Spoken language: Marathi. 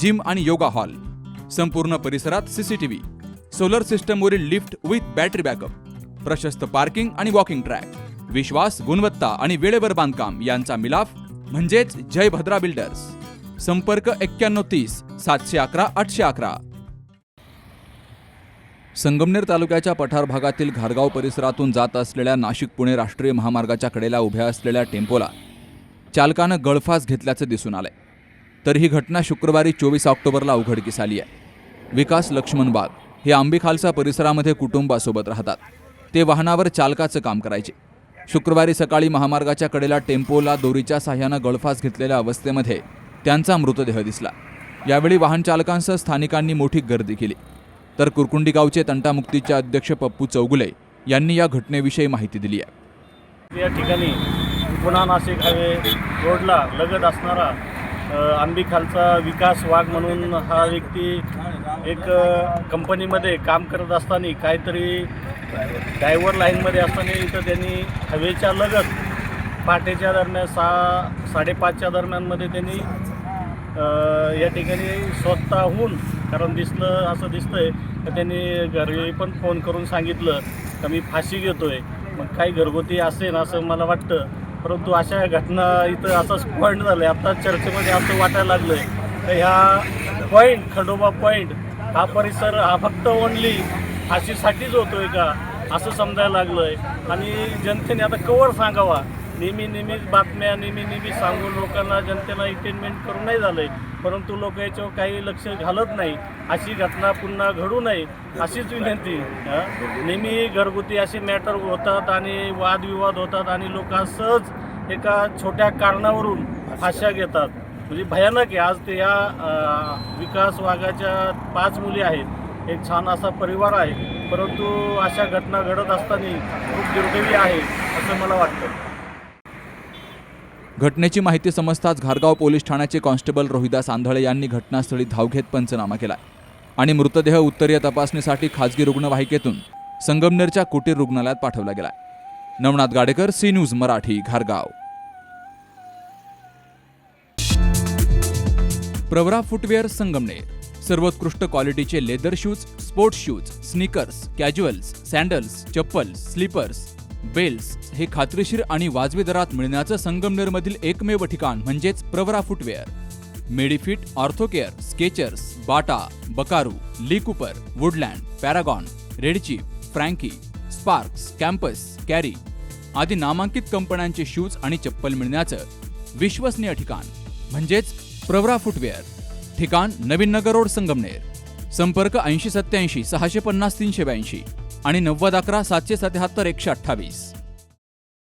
जिम आणि योगा हॉल. संपूर्ण परिसरात सीसीटीव्ही सोलर सिस्टमवरील लिफ्ट विथ बॅटरी बॅकअप. प्रशस्त पार्किंग आणि वॉकिंग ट्रॅक. विश्वास गुणवत्ता आणि वेळेवर बांधकाम यांचा मिलाफ म्हणजेच जय भद्रा बिल्डर्स. संपर्क एक्क्याण्णव तीस सातशे अकरा आठशे अकरा. संगमनेर तालुक्याच्या पठार भागातील घारगाव परिसरातून जात असलेल्या नाशिक पुणे राष्ट्रीय महामार्गाच्या कडेला उभ्या असलेल्या टेम्पोला चालकानं गळफास घेतल्याचं दिसून आलंय. तर ही घटना शुक्रवारी चोवीस ऑक्टोबरला उघडकीस आली आहे. विकास लक्ष्मण बाग हे आंबी खालसा परिसरामध्ये कुटुंबासोबत राहतात. ते वाहनावर चालकाचं काम करायचे. शुक्रवारी सकाळी महामार्गाच्या कडेला टेम्पोला दोरीच्या साह्यानं गळफास घेतलेल्या अवस्थेमध्ये त्यांचा मृतदेह दिसला. यावेळी वाहनचालकांसह स्थानिकांनी मोठी गर्दी केली. तर कुरकुंडी गावचे तंटामुक्तीचे अध्यक्ष पप्पू चौगुले यांनी या घटनेविषयी माहिती दिली आहे. या ठिकाणी पुन्हा नाशिक हायवे रोडला लगत असणारा आंबी खालचा विकास वाघ म्हणून हा व्यक्ती एक कंपनीमध्ये काम करत असताना काहीतरी ड्रायव्हर लाईनमध्ये असताना इथं त्यांनी हवेच्या लगत पहाटेच्या दरम्यान सहा साडेपाचच्या दरम्यानमध्ये त्यांनी या ठिकाणी स्वतःहून कारण दिसलं असं दिसतं आहे तर त्यांनी घरी पण फोन करून सांगितलं का मी फाशी घेतो आहे मग काही घरगुती असेल असं मला वाटतं परंतु अशा घटना इथं असंच पॉईंट झालं आहे आता चर्चेमध्ये असं वाटायला लागलं आहे तर ह्या पॉईंट खंडोबा पॉईंट हा परिसर हा फक्त ओनली फाशीसाठीच होतोय का? असं समजायला लागलं आहे आणि जनतेने आता कवर सांगावा. नेहमी नेहमीच बातम्या नेहमी नेहमी सांगून लोकांना जनतेला एंटरटेनमेंट करून नाही झालंय. परंतु लोक याच्यावर काही लक्ष घालत नाही. अशी घटना पुन्हा घडू नये अशीच विनंती. नेहमी घरगुती असे मॅटर होतात आणि वादविवाद होतात आणि लोक सहज एका छोट्या कारणावरून आशा घेतात. म्हणजे भयानक आहे. आज ते या विकास वाघाच्या पाच मुली आहेत. एक छान असा परिवार आहे. परंतु अशा घटना घडत असताना खूप दुर्दैवी आहे असं मला वाटतं. घटनेची माहिती समजताच घारगाव पोलीस ठाण्याचे कॉन्स्टेबल रोहिदास आंधळे यांनी घटनास्थळी धाव घेत पंचनामा केला आणि मृतदेह उत्तरीय तपासणीसाठी खाजगी रुग्णवाहिकेतून संगमनेरच्या कुटीर रुग्णालयात पाठवला गेला नवनाथ गाडेकर सी न्यूज मराठी घारगाव. प्रवरा फुटवेअर संगमनेर. सर्वोत्कृष्ट क्वालिटीचे leather shoes sports shoes sneakers casuals sandals chappal slippers belts हे खात्रीशीर आणि वाजवी दरात मिळण्याचं संगमनेरमधील एकमेव ठिकाण म्हणजेच Pravara footwear. Medifit Orthocare Skechers Bata Buckaroo Lee Cooper Woodland Paragon Red Chief Frankie Sparx Campus Carry आदी नामांकित कंपन्यांचे शूज आणि चप्पल मिळण्याचं विश्वसनीय ठिकाण म्हणजेच प्रवरा फुटवेअर. ठिकाण नवीन नगर रोड संगमनेर. संपर्क ऐंशी सत्याऐंशी सहाशे पन्नास तीनशे ब्याऐंशी. आणि नव्वद अकरा सातशे सत्याहत्तर एकशे अठ्ठावीस.